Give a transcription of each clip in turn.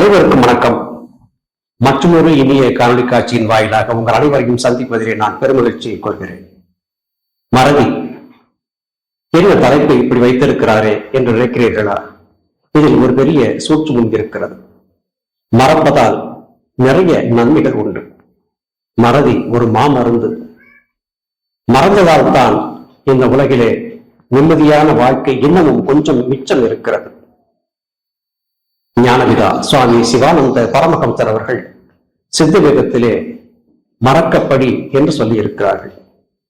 அனைவருக்கும் வணக்கம். மற்றொரு இனிய காணொலி காட்சியின் வாயிலாக உங்கள் அனைவரையும் சந்திப்பதிலே நான் பெருமகிழ்ச்சியை கொள்கிறேன் மறதி என்ன தலைப்பை இப்படி வைத்திருக்கிறாரே என்று நினைக்கிறீர்களா? இதில் ஒரு பெரிய சூட்சுமம் இருக்கிறது மறப்பதால் நிறைய நன்மைகள் உண்டு. மறதி ஒரு மாமருந்து. மறந்ததால் தான் இந்த உலகிலே நிம்மதியான வாழ்க்கை இன்னமும் கொஞ்சம் மிச்சம் இருக்கிறது. ஞானபிதா சுவாமி சிவானந்த பரமஹம்சர் அவர்கள் சித்த வேதத்திலே மறக்கப்படி என்று சொல்லி இருக்கிறார்கள்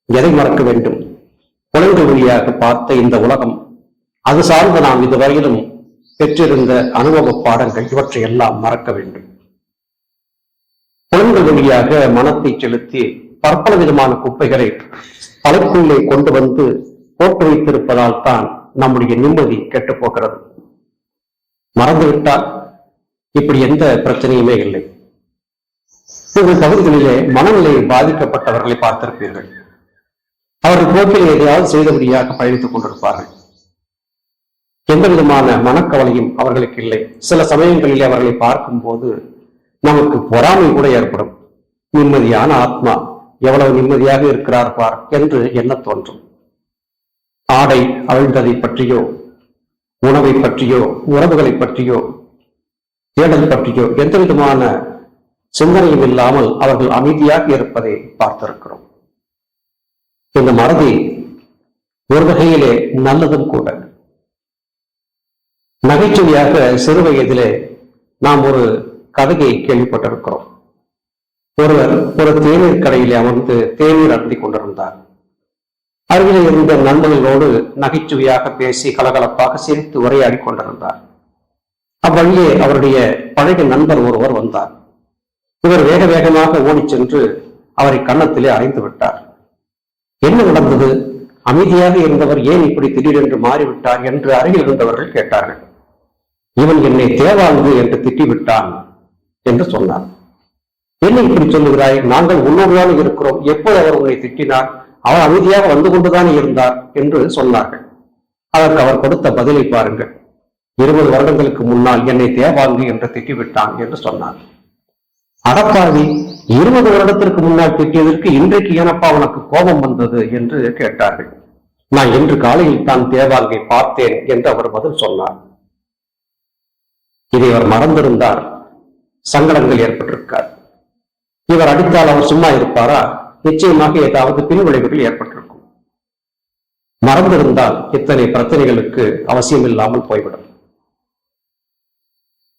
எதை மறக்க வேண்டும்? குழந்தை வழியாக பார்த்த இந்த உலகம் அது சார்ந்த நாம் இதுவரையிலும் பெற்றிருந்த அனுபவ பாடங்கள் இவற்றை எல்லாம் மறக்க வேண்டும். குழந்தை வழியாக மனத்தை செலுத்தி பற்பல விதமான குப்பைகளை தலைக்குள்ளே கொண்டு வந்து போட்டு வைத்திருப்பதால் தான் நம்முடைய நிம்மதி கெட்டுப் போகிறது. மறந்துவிட்டால் இப்படி எந்த பிரச்சனையுமே இல்லை. உங்கள் பகுதிகளிலே மனநிலை பாதிக்கப்பட்டவர்களை பார்த்திருப்பீர்கள். அவர்கள் போக்கில் எதையாவது செய்தபடியாக பயணித்துக் கொண்டிருப்பார்கள். எந்த விதமான மனக்கவலையும் அவர்களுக்கு இல்லை. சில சமயங்களிலே அவர்களை பார்க்கும் போது நமக்கு பொறாமை கூட ஏற்படும். நிம்மதியான ஆத்மா எவ்வளவு நிம்மதியாக இருக்கிறார் பார் என்று எண்ண தோன்றும். ஆடை அவிழ்ந்ததை பற்றியோ உணவை பற்றியோ உறவுகளை பற்றியோ தேடல் பற்றியோ எந்த விதமான சிந்தனையும் இல்லாமல் அவர்கள் அமைதியாக இருப்பதை பார்த்திருக்கிறோம். இந்த மறதி ஒரு வகையிலே நல்லதும் கூட. நகைச்சுவையாக சிறு வயதிலே நாம் ஒரு கதையை கேள்விப்பட்டிருக்கிறோம். ஒருவர் ஒரு தேநீர் கடையிலே அமர்ந்து தேநீர் அருந்தி கொண்டிருந்தார். அருகில் இருந்த நண்பர்களோடு நகைச்சுவையாக பேசி கலகலப்பாக சிரித்து உரையாடி கொண்டிருந்தார். அவ்வழியே அவருடைய பழைய நண்பர் ஒருவர் வந்தார். இவர் வேக வேகமாக ஓடிச் சென்று அவரை கன்னத்திலே அறைந்து விட்டார். என்ன நடந்தது? அமைதியாக இருந்தவர் ஏன் இப்படி திடீரென்று மாறிவிட்டார் என்று அருகில் இருந்தவர்கள் கேட்டார்கள். இவன் என்னை தேவாங்கு என்று திட்டிவிட்டான் என்று சொன்னார். என்ன இப்படி சொல்லுகிறாய்? நாங்கள் உன்னோடுதான் இருக்கிறோம். எப்போது அவர் உன்னை திட்டினார்? அவர் அமைதியாக வந்து கொண்டுதான் இருந்தார் என்று சொன்னார்கள். அதற்கு அவர் கொடுத்த பதிலை பாருங்கள். இருபது வருடங்களுக்கு முன்னால் என்னை தேவாங்கு என்று திட்டிவிட்டான் என்று சொன்னார். அடப்பாவி இருபது வருடத்திற்கு முன்னால் திட்டியதற்கு இன்றைக்கு ஏனப்பா உனக்கு கோபம் வந்தது என்று கேட்டார்கள். நான் இன்று காலையில் தான் தேவாங்கை பார்த்தேன் என்று அவர் பதில் சொன்னார். இதை அவர் மறந்திருந்தார். சங்கடங்கள் ஏற்பட்டிருக்கார். இவர் அடித்தால் அவர் சும்மா இருப்பாரா? நிச்சயமாக ஏதாவது பின்விளைவுகள் ஏற்பட்டிருக்கும். மறந்திருந்தால் இத்தனை பிரச்சனைகளுக்கு அவசியம் இல்லாமல் போய்விடும்.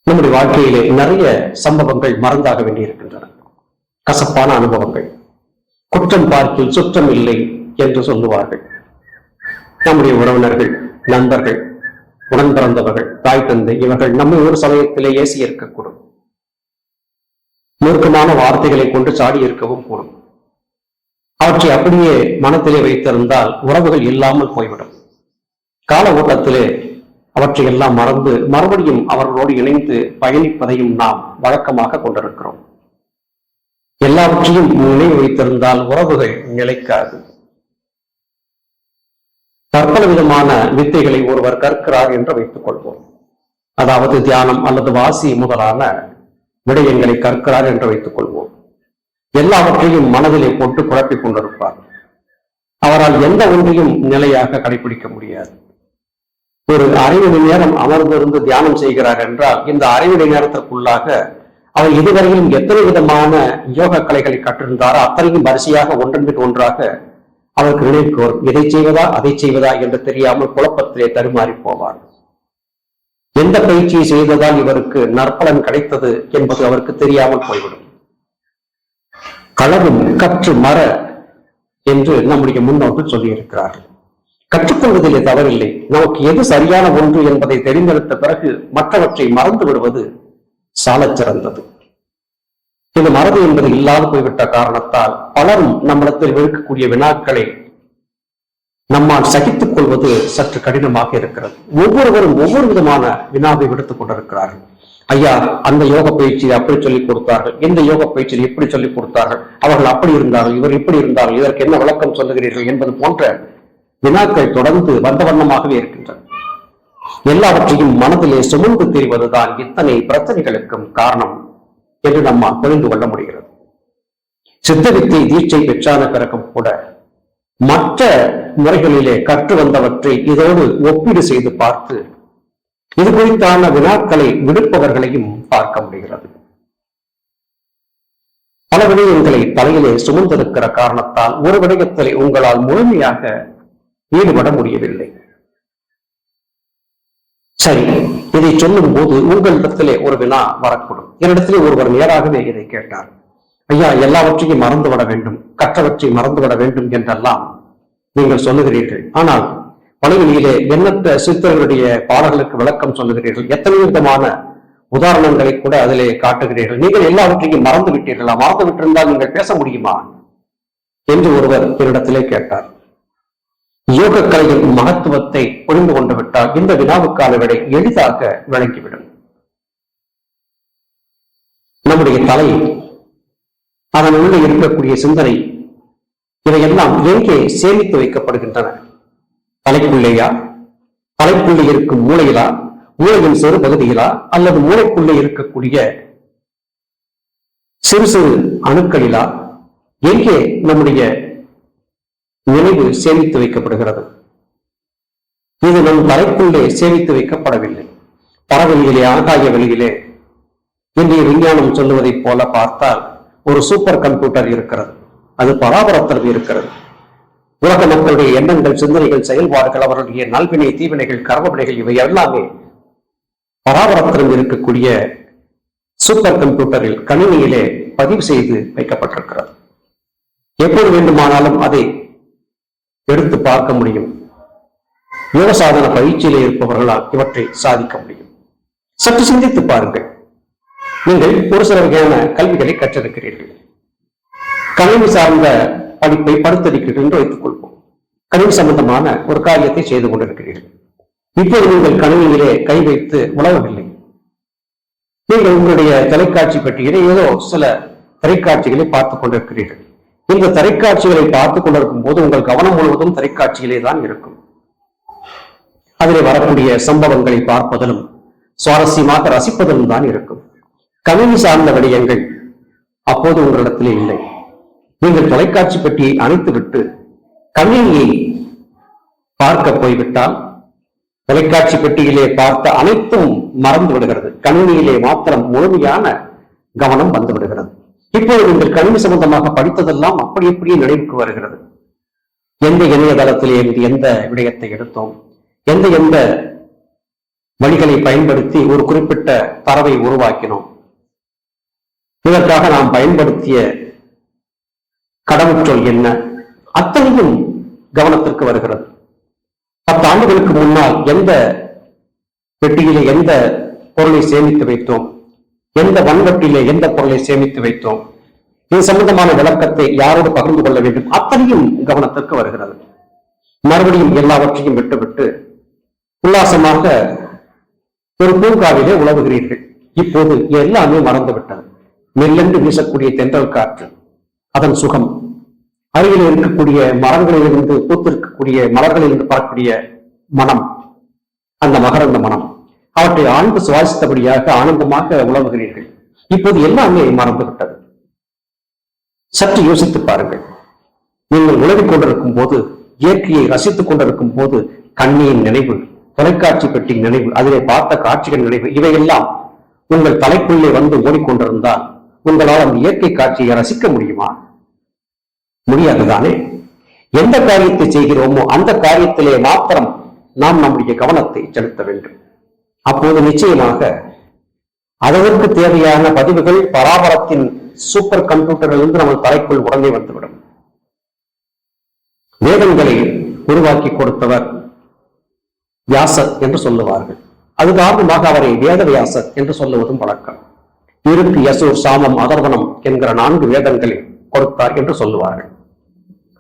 நம்முடைய வாழ்க்கையிலே நிறைய சம்பவங்கள் மறந்தாக வேண்டியிருக்கின்றன. கசப்பான அனுபவங்கள். குற்றம் பார்க்கில் சுற்றம் இல்லை என்று சொல்லுவார்கள். நம்முடைய உறவினர்கள் நண்பர்கள் உடன் பிறந்தவர்கள் தாய் தந்தை இவர்கள் நம்மை ஒரு சமயத்திலே ஏசி இருக்கக்கூடும் மூர்க்கமான வார்த்தைகளை கொண்டு சாடி இருக்கவும் கூடும். அவற்றை அப்படியே மனத்திலே வைத்திருந்தால் உறவுகள் இல்லாமல் போய்விடும். கால ஓட்டத்திலே அவற்றை எல்லாம் மறந்து மறுபடியும் அவர்களோடு இணைந்து பயணிப்பதையும் நாம் வழக்கமாக கொண்டிருக்கிறோம். எல்லாவற்றையும் நினைவு வைத்திருந்தால் உறவுகள் நிலைக்காது. பற்பல விதமான வித்தைகளை ஒருவர் கற்கிறார் என்று வைத்துக் கொள்வோம். அதாவது தியானம் அல்லது வாசி முதலான விடயங்களை கற்கிறார் என்று வைத்துக் கொள்வோம். எல்லாவற்றையும் மனதிலே போட்டு குழப்பிக் கொண்டிருப்பார். அவரால் எந்த ஒன்றையும் நிலையாக கடைபிடிக்க முடியாது. ஒரு அரை மணி நேரம் அமர்ந்திருந்து தியானம் செய்கிறார் என்றால் இந்த அரை மணி நேரத்திற்குள்ளாக அவர் இதுவரையிலும் எத்தனை விதமான யோக கலைகளை கற்றிருந்தாரோ அத்தனையும் வரிசையாக ஒன்றன் ஒன்றாக அவருக்கு நினைவுக்கு வரும் இதை செய்வதா அதை செய்வதா என்று தெரியாமல் குழப்பத்திலே தருமாறி போவார். எந்த பயிற்சியை செய்ததால் இவருக்கு நற்பலன் கிடைத்தது என்பது அவருக்கு தெரியாமல் போய்விடும். களவும் கற்று மற என்று நம்முடைய முன்னோர்கள் சொல்லியிருக்கிறார்கள். கற்றுக்கொள்வதிலே தவறில்லை. நமக்கு எது சரியான ஒன்று என்பதை தெரிந்தெடுத்த பிறகு மற்றவற்றை மறந்து விடுவது சாலச் சிறந்தது. இந்த மரபு என்பது இல்லாது போய்விட்ட காரணத்தால் பலரும் நம்மிடத்தில் இருக்கக்கூடிய வினாக்களை நம்மால் சகித்துக் கொள்வது சற்று கடினமாக இருக்கிறது. ஒவ்வொருவரும் ஒவ்வொரு விதமான வினாவை விடுத்துக் கொண்டிருக்கிறார்கள். ஐயா அந்த யோக பயிற்சியை அப்படி சொல்லிக் கொடுத்தார்கள். இந்த யோக பயிற்சியை எப்படி சொல்லிக் கொடுத்தார்கள். அவர்கள் அப்படி இருந்தார்கள் இவர் இப்படி இருந்தார்கள் இதற்கு என்ன விளக்கம் சொல்லுகிறீர்கள் என்பது போன்ற வினாக்கள் தொடர்ந்து வந்த வண்ணமாகவே இருக்கின்றன. எல்லாவற்றையும் மனதிலே சுமந்து தெரிவதுதான் இத்தனை பிரச்சனைகளுக்கும் காரணம் என்று நம்மால் புரிந்து கொள்ள முடிகிறது. சித்தவித்தை தீட்சை பெற்றான பிறகும் கூட மற்ற முறைகளிலே கற்று வந்தவற்றை இதோடு ஒப்பீடு செய்து பார்த்து இது குறித்தான வினாக்களை விடுப்பவர்களையும் பார்க்க முடிகிறது. பல விடயங்களை தலையிலே சுமந்திருக்கிற காரணத்தால் ஒரு விடயத்தில் உங்களால் முழுமையாக ஈடுபட முடியவில்லை. சரி இதை சொல்லும் போது உங்களிடத்திலே ஒரு வினா வரக்கூடும். என்னிடத்திலே ஒருவர் நேராகவே இதை கேட்டார். ஐயா எல்லாவற்றையும் மறந்துவிட வேண்டும் கற்றவற்றை மறந்துவிட வேண்டும் என்றெல்லாம் நீங்கள் சொல்லுகிறீர்கள். ஆனால் பணிகளிலே எண்ணற்ற சித்தர்களுடைய பாடல்களுக்கு விளக்கம் சொல்லுகிறீர்கள்? எத்தனை விதமான உதாரணங்களை கூட அதிலே காட்டுகிறீர்கள். நீங்கள் எல்லாவற்றையும் மறந்து விட்டீர்களா? மறந்து விட்டிருந்தால் நீங்கள் பேச முடியுமா? என்று ஒருவர் என்னிடத்திலே கேட்டார். யோக கலையின் மகத்துவத்தை புரிந்து கொண்டு விட்டால் இந்த வினாவுக்கான விடை எளிதாக விளங்கிவிடும். நம்முடைய தலை அதன் உள்ளே இருக்கக்கூடிய சிந்தனை இவையெல்லாம் எங்கே சேமித்து வைக்கப்படுகின்றன? தலைக்குள்ளேயா தலைக்குள்ளே இருக்கும் மூளையிலா மூளையின் சிறு பகுதியிலா? அல்லது மூளைக்குள்ளே இருக்கக்கூடிய சிறு சிறு அணுக்களிலா? எங்கே நம்முடைய நினைவு சேமித்து வைக்கப்படுகிறது? இது நம் தலைக்குள்ளே சேமித்து வைக்கப்படவில்லை. பறவெளியிலே ஆகாய வெளியிலே. இன்றைய விஞ்ஞானம் சொல்லுவதைப் போல பார்த்தால் ஒரு சூப்பர் கம்ப்யூட்டர் இருக்கிறது. அது பராபரத்தில் இருக்கிறது. உலக மக்களுடைய எண்ணங்கள் சிந்தனைகள் செயல்பாடுகள் அவர்களுடைய நல்வினை தீவினைகள் கர்மவினைகள் இவை எல்லாமே பராபரத்திலும் இருக்கக்கூடிய சூப்பர் கம்ப்யூட்டரில் கணினியிலே பதிவு செய்து வைக்கப்பட்டிருக்கிறது. எப்போது வேண்டுமானாலும் அதை எடுத்து பார்க்க முடியும். யோகசாதன பயிற்சியிலே இருப்பவர்களால் இவற்றை சாதிக்க முடியும். சற்று சிந்தித்து பாருங்கள். நீங்கள் ஒரு சில வகையான கல்விகளை கற்றிருக்கிறீர்கள். கணினி சார்ந்த படிப்பை படுத்திருக்கிறீர்கள் என்று வைத்துக் கொள்வோம் கணினி சம்பந்தமான ஒரு காரியத்தை செய்து கொண்டிருக்கிறீர்கள். இப்போது நீங்கள் கணினியிலே கை வைத்து உழவவில்லை நீங்கள் உங்களுடைய தொலைக்காட்சி பெட்டியிலே ஏதோ சில திரைக்காட்சிகளை பார்த்துக் கொண்டிருக்கிறீர்கள். இந்த திரைக்காட்சிகளை பார்த்துக் கொண்டிருக்கும் போது உங்கள் கவனம் முழுவதும் திரைக்காட்சியிலே தான் இருக்கும். அதிலே வரக்கூடிய சம்பவங்களை பார்ப்பதிலும் சுவாரஸ்யமாக ரசிப்பதிலும் தான் இருக்கும். கணினி சார்ந்த விடயங்கள் அப்போது உங்களிடத்திலே இல்லை. நீங்கள் தொலைக்காட்சி பெட்டியை அணைத்துவிட்டு கணினியை பார்க்க போய்விட்டால் தொலைக்காட்சி பெட்டியிலே பார்த்த அனைத்தும் மறந்து விடுகிறது. கணினியிலே மாத்திரம் முழுமையான கவனம் வந்து விடுகிறது. இப்போது நீங்கள் கணினி சம்பந்தமாக படித்ததெல்லாம் அப்படி அப்படியே நினைவுக்கு வருகிறது. எந்த இணையதளத்திலே இருந்து எந்த விடயத்தை எடுத்தோம்? எந்த எந்த வழிகளை பயன்படுத்தி ஒரு குறிப்பிட்ட தரவை உருவாக்கினோம்? இதற்காக நாம் பயன்படுத்திய கடவுச்சொல் என்ன? அத்தனையும் கவனத்திற்கு வருகிறது. பத்து ஆண்டுகளுக்கு முன்னால் எந்த பெட்டியிலே எந்த பொருளை சேமித்து வைத்தோம்? எந்த வன்வட்டிலே எந்த பொருளை சேமித்து வைத்தோம்? இது சம்பந்தமான விளக்கத்தை யாரோடு பகிர்ந்து கொள்ள வேண்டும்? அத்தனையும் கவனத்திற்கு வருகிறது. மறுபடியும் எல்லாவற்றையும் விட்டுவிட்டு உல்லாசமாக ஒரு பூங்காவிலே உழவுகிறீர்கள். இப்போது எல்லாமே மறந்துவிட்டது. மெல்லென்று வீசக்கூடிய தென்றல் காற்று அதன் சுகம் அருகில் இருக்கக்கூடிய மரங்களிலிருந்து பூத்திருக்கக்கூடிய மலர்களிலிருந்து பார்க்கக்கூடிய மனம். அந்த மகரந்த மனம். அவற்றை ஆழ்ந்து சுவாசித்தபடியாக ஆனந்தமாக உழவுகிறீர்கள் இப்போது எல்லாமே மறந்துவிட்டது சற்று யோசித்து பாருங்கள். நீங்கள் உழவிக் கொண்டிருக்கும் போது இயற்கையை ரசித்துக் கொண்டிருக்கும் போது கண்ணியின் நினைவு தொலைக்காட்சி பெட்டி நினைவு அதிலே பார்த்த காட்சிகள் நினைவு இவையெல்லாம் உங்கள் தலைக்குள்ளே வந்து ஓடிக்கொண்டிருந்தால் உங்களால் அந்த இயற்கை காட்சியை ரசிக்க முடியுமா? முடியாதுதானே எந்த காரியத்தை செய்கிறோமோ அந்த காரியத்திலே மாத்திரம் நாம் நம்முடைய கவனத்தை செலுத்த வேண்டும். அப்போது நிச்சயமாக அதற்கு தேவையான பதிவுகள் பராபரத்தின் சூப்பர் கம்ப்யூட்டரிலிருந்து நம்ம தலைக்குள் உடனே வந்துவிடும். வேதங்களை உருவாக்கி கொடுத்தவர் வியாசர் என்று சொல்லுவார்கள். அது காரணமாக அவரை வேத வியாசர் என்று சொல்லுவதும் வழக்கம். இருக்கு யசூர் சாமம் அதர்வனம் என்கிற நான்கு வேதங்களில் கொடுத்தார் என்று சொல்லுவார்கள்.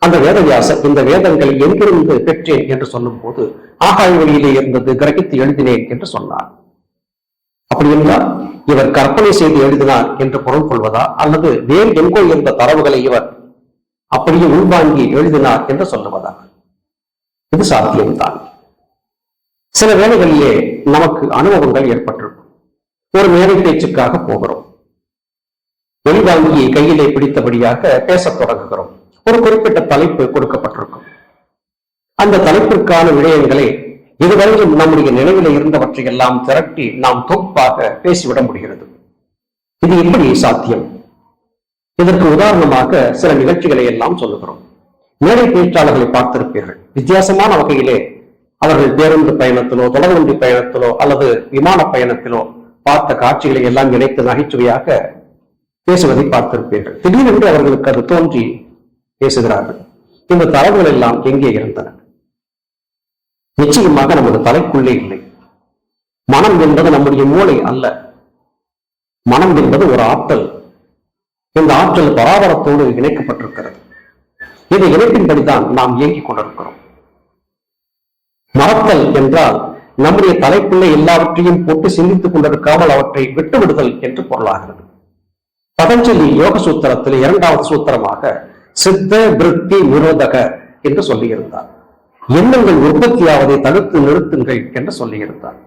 அந்த வேதவியாசர் இந்த வேதங்களை எங்கிருந்து பெற்றேன் என்று சொல்லும் போது ஆகாய வழியிலே இருந்தது கிரகித்து எழுதினேன் என்று சொன்னார். அப்படி என்றால் இவர் கற்பனை செய்து எழுதினார் என்று பொருள் கொள்வதா அல்லது வேறு எங்கோ இருந்த தரவுகளை இவர் அப்படியே உள்வாங்கி எழுதினார் என்று சொல்லுவதா? இது சாத்தியம்தான். சில வேலைகளிலே நமக்கு அனுபவங்கள் ஏற்பட்டிருக்கும். ஒரு மேடை பேச்சுக்காக போகிறோம். ஒளிவாங்கியை கையிலே பிடித்தபடியாக பேசத் தொடங்குகிறோம். ஒரு குறிப்பிட்ட தலைப்பு கொடுக்கப்பட்டிருக்கும். அந்த தலைப்பிற்கான விடயங்களை இதுவரையும் நம்முடைய நினைவில் இருந்தவற்றை எல்லாம் திரட்டி நாம் தொகுப்பாக பேசிவிட முடிகிறது. இது எப்படி சாத்தியம்? இதற்கு உதாரணமாக சில நிகழ்ச்சிகளை எல்லாம் சொல்லுகிறோம். மேடை பேச்சாளர்களை பார்த்திருப்பீர்கள். வித்தியாசமான வகையிலே அவர்கள் பேருந்து பயணத்திலோ தொடர்வண்டி பயணத்திலோ அல்லது விமான பயணத்திலோ பார்த்த காட்சிகளை எல்லாம் இணைத்து நகைச்சுவையாக பேசுவதை பார்த்திருப்பீர்கள். திடீரென்று அவர்களுக்கு அது தோன்றி பேசுகிறார்கள். இந்த தரவுகள் எல்லாம் எங்கே இருந்தன? நிச்சயமாக நமது தலைக்குள்ளே இல்லை. மனம் என்பது நம்முடைய மூளை அல்ல. மனம் என்பது ஒரு ஆற்றல். இந்த ஆற்றல் பராபரத்தோடு இணைக்கப்பட்டிருக்கிறது. இந்த இணைப்பின்படிதான் நாம் இயங்கிக் கொண்டிருக்கிறோம். மறத்தல் என்றால் நம்முடைய தலைக்குள்ளே எல்லாவற்றையும் போட்டு சிந்தித்துக் கொண்டிருக்காமல் அவற்றை விட்டுவிடுதல் என்று பொருளாகிறது. பதஞ்சலி யோக சூத்திரத்தில் இரண்டாவது சூத்திரமாக சித்த விருத்தி நிரோதக என்று சொல்லியிருந்தார். எண்ணங்கள் உற்பத்தியாவதை தடுத்து நிறுத்துங்கள் என்று சொல்லியிருந்தார்.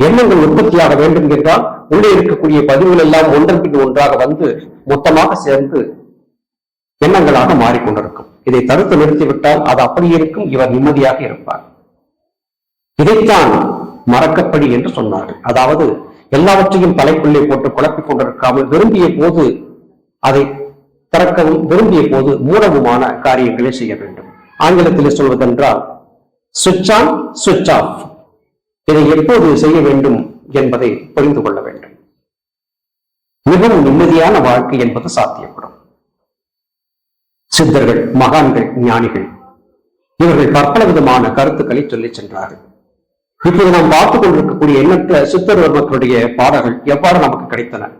எண்ணங்கள் உற்பத்தியாக வேண்டும் என்றால் உள்ளே இருக்கக்கூடிய பதிவுகள் எல்லாம் ஒன்றன் பின் ஒன்றாக வந்து மொத்தமாக சேர்ந்து எண்ணங்களாக மாறிக்கொண்டிருக்கும். இதை தடுத்து நிறுத்திவிட்டால் அது அப்படியே இருக்கும் இவர் நிம்மதியாக இருப்பார். இதைத்தான் மறக்கப்படி என்று சொன்னார்கள். அதாவது எல்லாவற்றையும் தலைக்குள்ளே போட்டு குழப்பிக் கொண்டிருக்காமல் விரும்பிய போது அதை திறக்கவும் விரும்பிய போது மூடவுமான காரியங்களை செய்ய வேண்டும். ஆங்கிலத்தில் சொல்வதென்றால் சுவிட்ச் ஆன் சுவிட்ச் ஆஃப் இதை எப்போது செய்ய வேண்டும் என்பதை புரிந்து கொள்ள வேண்டும். மிகவும் நிம்மதியான வாழ்க்கை என்பது சாத்தியப்படும். சித்தர்கள் மகான்கள் ஞானிகள் இவர்கள் பற்பல விதமான கருத்துக்களை சொல்லிச் சென்றார்கள். இப்போது நாம் பார்த்துக் கொண்டிருக்கக்கூடிய எண்ணற்ற சித்தர் வர்மக்களுடைய பாடல்கள் எவ்வாறு நமக்கு கிடைத்தன?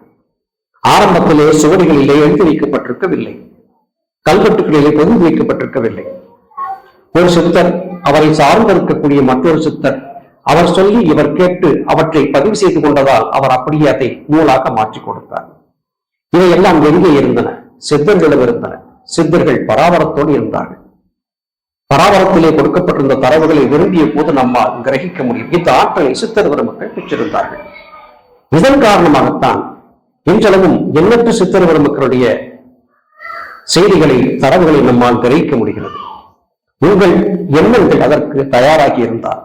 ஆரம்பத்திலே சுவடிகளிலே எழுதி வைக்கப்பட்டிருக்கவில்லை. கல்வெட்டுகளிலே பொதிந்து வைக்கப்பட்டிருக்கவில்லை. ஒரு சித்தர் அவரை சார்ந்திருக்கக்கூடிய மற்றொரு சித்தர் அவர் சொல்லி இவர் கேட்டு அவற்றை பதிவு செய்து கொண்டதால் அவர் அப்படியே அதை நூலாக மாற்றிக் கொடுத்தார். இவையெல்லாம் எங்கே இருந்தன சித்தர்களிடம் இருந்தன. சித்தர்கள் பராபரத்தோடு இருந்தார்கள். பராபரத்திலே கொடுக்கப்பட்டிருந்த தரவுகளை விரும்பிய போது நம்மால் கிரகிக்க முடியும். இந்த ஆற்றலை சித்தர்வர மக்கள் பெற்றிருந்தார்கள். இதன் காரணமாகத்தான் இன்றளவும் எண்ணற்ற சித்தர்வர மக்களுடைய செய்திகளை தரவுகளை நம்மால் கிரகிக்க முடிகிறது. உங்கள் எண்ணங்கள் அதற்கு தயாராகி இருந்தால்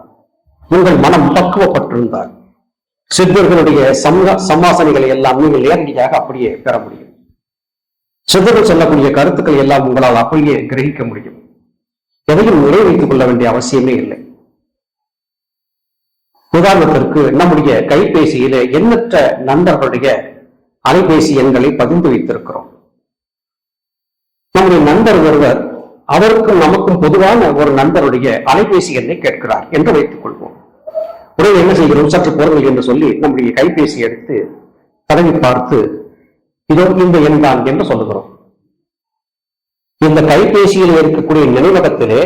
உங்கள் மனம் பக்குவப்பட்டிருந்தார். சித்தர்களுடைய சமூக சம்மாசனைகளை எல்லாம் நீங்கள் நேரடியாக அப்படியே பெற முடியும். சித்தர்கள் சொல்லக்கூடிய கருத்துக்கள் எல்லாம் உங்களால் அப்படியே கிரகிக்க முடியும். எதையும் நிலை வைத்துக் கொள்ள வேண்டிய அவசியமே இல்லை. உதாரணத்திற்கு நம்முடைய கைபேசியில எண்ணற்ற நண்பர்களுடைய அலைபேசி எண்களை பதிந்து வைத்திருக்கிறோம். நம்முடைய நண்பர் ஒருவர் அவருக்கும் நமக்கும் பொதுவான ஒரு நண்பருடைய அலைபேசி எண்ணை கேட்கிறார் என்று வைத்துக் கொள்வோம். உடனே என்ன செய்கிறோம்? சற்று போர்கள் என்று சொல்லி நம்முடைய கைபேசி எடுத்து தடவி பார்த்து இதோ இந்த எண் தான் என்று சொல்லுகிறோம். இந்த கைபேசியில் இருக்கக்கூடிய நினைவகத்திலே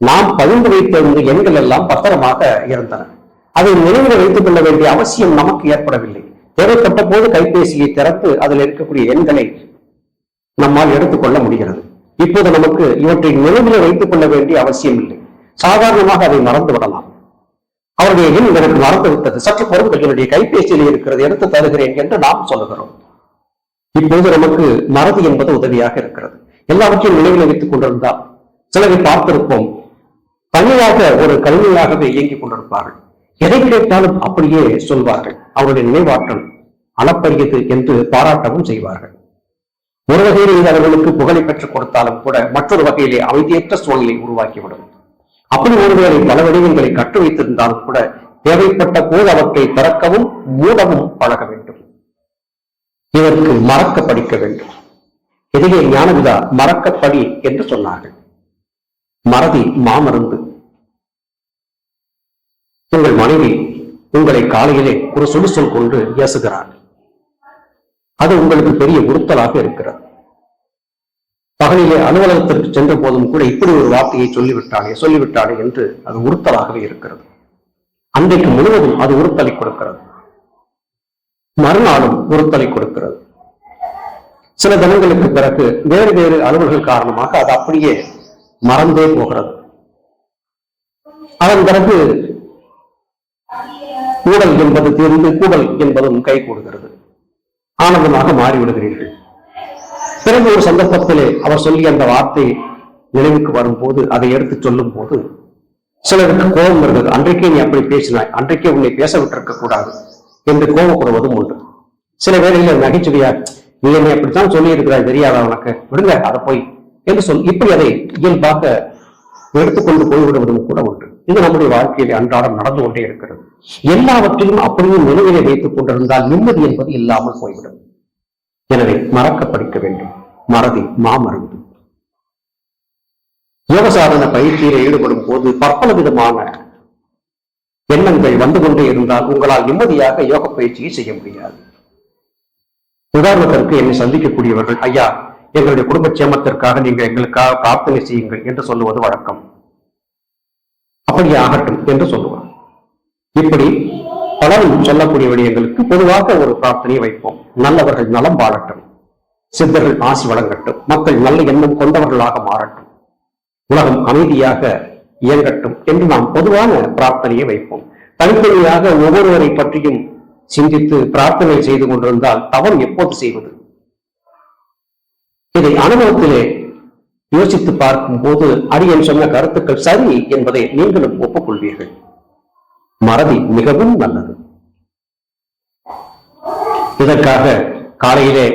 நாம் பகிர்ந்து வைத்திருந்த எண்கள் எல்லாம் பத்திரமாக இருந்தன. அதை நினைவில் வைத்துக் கொள்ள வேண்டிய அவசியம் நமக்கு ஏற்படவில்லை. தேவைப்பட்ட போது கைபேசியை திறப்பு அதில் இருக்கக்கூடிய எண்களை நம்மால் எடுத்துக்கொள்ள முடிகிறது. இப்போது நமக்கு இவற்றை நினைவில் வைத்துக் கொள்ள வேண்டிய அவசியம் இல்லை. சாதாரணமாக அதை மறந்து விடலாம். அவருடைய எண் எனக்கு மறந்து விட்டது. சற்று பொருட்கள் என்னுடைய கைபேசியில் இருக்கிறது எடுத்து தருகிறேன் என்று நாம் சொல்லுகிறோம். இப்போது நமக்கு மறதி என்பது உதவியாக இருக்கிறது. எல்லாவற்றையும் நினைவில் வைத்துக் கொண்டிருந்தார். சிலரை பார்த்திருப்போம். தனியாக ஒரு கல்வியாகவே இயங்கிக் கொண்டிருப்பார்கள். எதை கிடைத்தாலும் அப்படியே சொல்வார்கள். அவருடைய நினைவாற்றல் அளப்பரியது என்று பாராட்டவும் செய்வார்கள். ஒரு வகையில் இது அவர்களுக்கு புகழை பெற்றுக் கொடுத்தாலும் கூட மற்றொரு வகையிலே அமைதியற்ற சூழ்நிலை உருவாக்கிவிடும். அப்படி ஒருவேளை பல வடிவங்களை கற்று வைத்திருந்தாலும் கூட தேவைப்பட்ட போது அவற்றை திறக்கவும் மூடவும் பழக வேண்டும். இதற்கு மறக்க படிக்க வேண்டும். எதிரே ஞானவிதா மறக்கப்படி என்று சொன்னார்கள். மறதி மாமருந்து. உங்கள் மனைவி உங்களை காலையிலே ஒரு சொல் கொண்டு ஏசுகிறார் அது உங்களுக்கு பெரிய உறுத்தலாக இருக்கிறது. பகலிலே அலுவலகத்திற்கு சென்ற போதும் கூட இப்படி ஒரு வார்த்தையை சொல்லிவிட்டாளே சொல்லிவிட்டாளே என்று அது உறுத்தலாகவே இருக்கிறது. அன்றைக்கு முழுவதும் அது உறுத்தலை கொடுக்கிறது. மறுநாளும் உறுத்தலை கொடுக்கிறது. சில தினங்களுக்கு பிறகு வேறு வேறு அலுவல்கள் காரணமாக அது அப்படியே மறந்தே போகிறது. அதன் பிறகு கூடல் என்பது தீர்ந்து கூடல் என்பதும் கை கூடுகிறது. ஆனந்தமாக மாறிவிடுகிறீர்கள். பிறகு ஒரு சந்தர்ப்பத்திலே அவர் சொல்லிய அந்த வார்த்தை நினைவுக்கு வரும்போது அதை எடுத்து சொல்லும் போது சிலருக்கு கோபம் வருகிறது. அன்றைக்கே நீ அப்படி பேசினாய். அன்றைக்கே உன்னை பேச விட்டிருக்க கூடாது. என்று கோபப்படுவதும் உண்டு. சில வேளைகளில் நகைச்சுவையா நீ என்னை அப்படித்தான் சொல்லி இருக்கிறாய் தெரியாதா உனக்கு? விடுங்க அதை போய். என்று சொல் இப்படி அதை இயல்பாக எடுத்துக்கொண்டு போய்விடுவதும் கூட உண்டு. இது நம்முடைய வாழ்க்கையிலே அன்றாடம் நடந்து கொண்டே இருக்கிறது. எல்லாவற்றையும் அப்படியே நினைவிலே வைத்துக் கொண்டிருந்தால் நிம்மதி என்பது இல்லாமல் போய்விடும். எனவே மறக்க படிக்க வேண்டும். மறதி மாமருந்து யோகசாதன பயிற்சியில ஈடுபடும் போது பற்பல விதமான எண்ணங்கள் வந்து கொண்டே இருந்தால் உங்களால் நிம்மதியாக யோக பயிற்சியை செய்ய முடியாது. உதாரணத்திற்கு என்னை சந்திக்கக்கூடியவர்கள் ஐயா எங்களுடைய குடும்ப சேமத்திற்காக நீங்கள் எங்களுக்காக பிரார்த்தனை செய்யுங்கள் என்று சொல்லுவது வழக்கம். அப்படியே ஆகட்டும் என்று சொல்லுவார். இப்படி பலரும் சொல்லக்கூடிய விடயங்களுக்கு பொதுவாக ஒரு பிரார்த்தனையை வைப்போம். நல்லவர்கள் நலம் வாழட்டும். சித்தர்கள் ஆசி வழங்கட்டும். மக்கள் நல்ல எண்ணம் கொண்டவர்களாக மாறட்டும். உலகம் அமைதியாக இயங்கட்டும் என்று நாம் பொதுவான பிரார்த்தனையை வைப்போம். தனித்தனியாக ஒவ்வொருவரை பற்றியும் சிந்தித்து பிரார்த்தனை செய்து கொண்டிருந்தால் தவம் எப்போது செய்வது? இதை அனுபவத்திலே யோசித்து பார்க்கும் போது அடியன் சொன்ன கருத்துக்கள் சரி என்பதை நீங்களும் ஒப்புக்கொள்வீர்கள். மறதி மிகவும் நல்லது. இதற்காக காலையிலே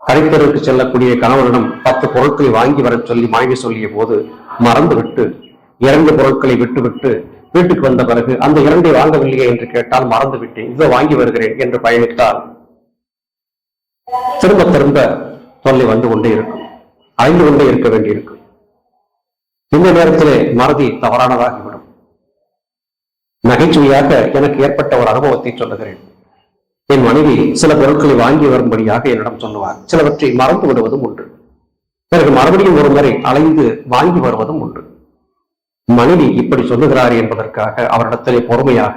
கடைத்தெருவுக்கு செல்லக்கூடிய கணவனிடம் பத்து பொருட்களை வாங்கி வரச் சொல்லி மனைவி சொல்லிய போது மறந்துவிட்டு இரண்டு பொருட்களை விட்டுவிட்டு வீட்டுக்கு வந்த பிறகு அந்த இரண்டை வாங்கவில்லையே என்று கேட்டால் மறந்து விட்டேன் இதோ வாங்கி வருகிறேன் என்று பயணித்தால் திரும்ப திரும்ப தொல்லை வந்து கொண்டே இருக்கும். அழிந்து கொண்டே இருக்க வேண்டியிருக்கும். இந்த நேரத்திலே மறதி தவறானதாகிவிடும். நகைச்சுவையாக எனக்கு ஏற்பட்ட ஒரு அனுபவத்தை சொல்லுகிறேன். என் மனைவி சில பொருட்களை வாங்கி வரும்படியாக என்னிடம் சொல்லுவார். சிலவற்றை மறந்து விடுவதும் உண்டு. பிறகு மறுபடியும் ஒரு முறை அலைந்து வாங்கி வருவதும் உண்டு. மனைவி இப்படி சொல்லுகிறார் என்பதற்காக அவரிடத்திலே பொறுமையாக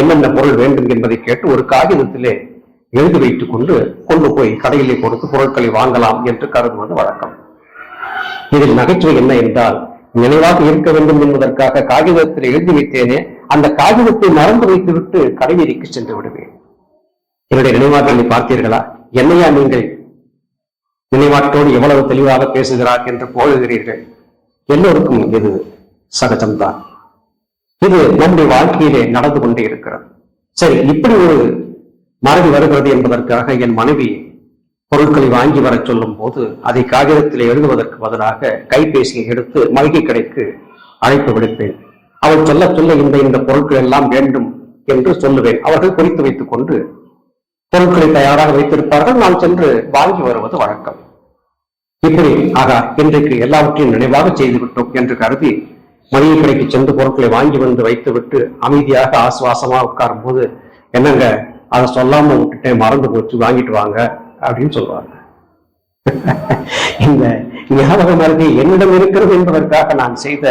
என்னென்ன பொருள் வேண்டும் என்பதை கேட்டு ஒரு காகிதத்திலே எழுதி வைத்துக் கொண்டு கொண்டு போய் கடையிலே கொடுத்து பொருட்களை வாங்கலாம் என்று கருதுவது வழக்கம். இதில் நகைச்சுவை என்ன என்றால் நினைவாக இருக்க வேண்டும் என்பதற்காக காகிதத்தில் எழுதி வைத்தேனே அந்த காகிதத்தை மறந்து வைத்துவிட்டு கடைவீதிக்கு சென்று விடுவேன். என்னுடைய நினைவாற்றலை பார்த்தீர்களா? என்னையா நீங்கள்? நினைவாற்றோடு எவ்வளவு தெளிவாக பேசுகிறார் என்று போழுகிறீர்கள் எல்லோருக்கும் இது சகஜம்தான். இது நம்முடைய வாழ்க்கையிலே நடந்து கொண்டே இருக்கிறது. சரி இப்படி ஒரு மறதி வருகிறது என்பதற்காக என் மனைவி பொருட்களை வாங்கி வரச் சொல்லும் போது அதை காகிதத்தில் எழுதுவதற்கு பதிலாக கைபேசியை எடுத்து மளிகை கடைக்கு அழைப்பு விடுப்பேன். அவள் சொல்ல சொல்ல இந்த இந்த பொருட்கள் எல்லாம் வேண்டும் என்று சொல்லுவேன். அவர்கள் குறித்து வைத்துக் கொண்டு பொருட்களை தயாராக வைத்திருப்பார்கள். நான் சென்று வாங்கி வருவது வழக்கம். இப்படி ஆகா இன்றைக்கு எல்லாவற்றையும் நினைவாக செய்துவிட்டோம் என்று கருதி மளிகை கடைக்கு சென்று பொருட்களை வாங்கி வந்து வைத்துவிட்டு அமைதியாக ஆசுவாசமா உட்காரும் போது என்னங்க அதை சொல்லாம விட்டுட்டேன் மறந்து போச்சு வாங்கிட்டு வாங்க அப்படின்னு சொல்லுவாங்க இந்த ஞாபக மருதி என்னிடம் இருக்கிறது என்பதற்காக நான் செய்த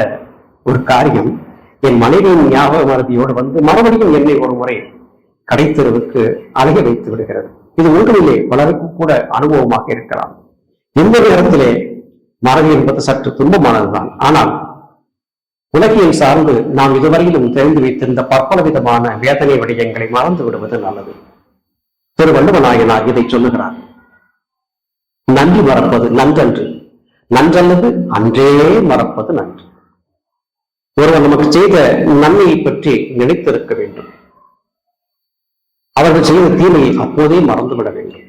ஒரு காரியம் என் மனைவியின் ஞாபக மருதியோடு வந்து மறுபடியும் என்னை ஒரு முறை கடைத்தெருவுக்கு அலைய வைத்து விடுகிறது. இது உங்களிலே பலருக்கும் கூட அனுபவமாக இருக்கலாம். இந்த நேரத்திலே மறதி என்பது சற்று துன்பமானதுதான். ஆனால் உலகியல் சார்ந்து நாம் இதுவரையிலும் தெரிந்து வைத்திருந்த பற்பல விதமான வேதனை விடயங்களை மறந்து விடுவது நல்லது. திரு வள்ளுவநாயனார் இதை சொல்லுகிறார். நன்றி மறப்பது நன்றன்று. நன்றல்லது அன்றே மறப்பது நன்று. ஒருவர் நமக்கு செய்த நன்மையை பற்றி நினைத்திருக்க வேண்டும். அவர்கள் செய்த தீமையை அப்போதே மறந்துவிட வேண்டும்.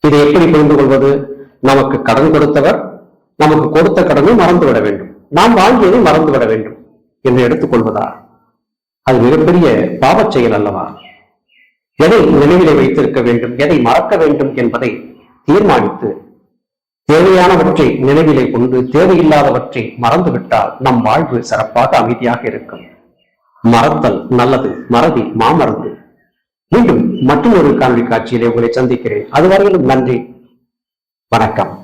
இதை எப்படி புரிந்து கொள்வது? நமக்கு கடன் கொடுத்தவர் நமக்கு கொடுத்த கடனை மறந்துவிட வேண்டும். நாம் வாங்கியதை மறந்துவிட வேண்டும் என்று எடுத்துக்கொள்வதா? அது மிகப்பெரிய பாவச் செயல் அல்லவா? எதை நினைவிலே வைத்திருக்க வேண்டும் எதை மறக்க வேண்டும் என்பதை தீர்மானித்து தேவையானவற்றை நினைவிலே கொண்டு தேவையில்லாதவற்றை மறந்துவிட்டால் நம் வாழ்வு சிறப்பாக அமைதியாக இருக்கும். மறத்தல் நல்லது மறதி மாமறந்து மீண்டும் மற்றொரு காணொலி காட்சியிலே உங்களை சந்திக்கிறேன். அதுவரையிலும் நன்றி வணக்கம்.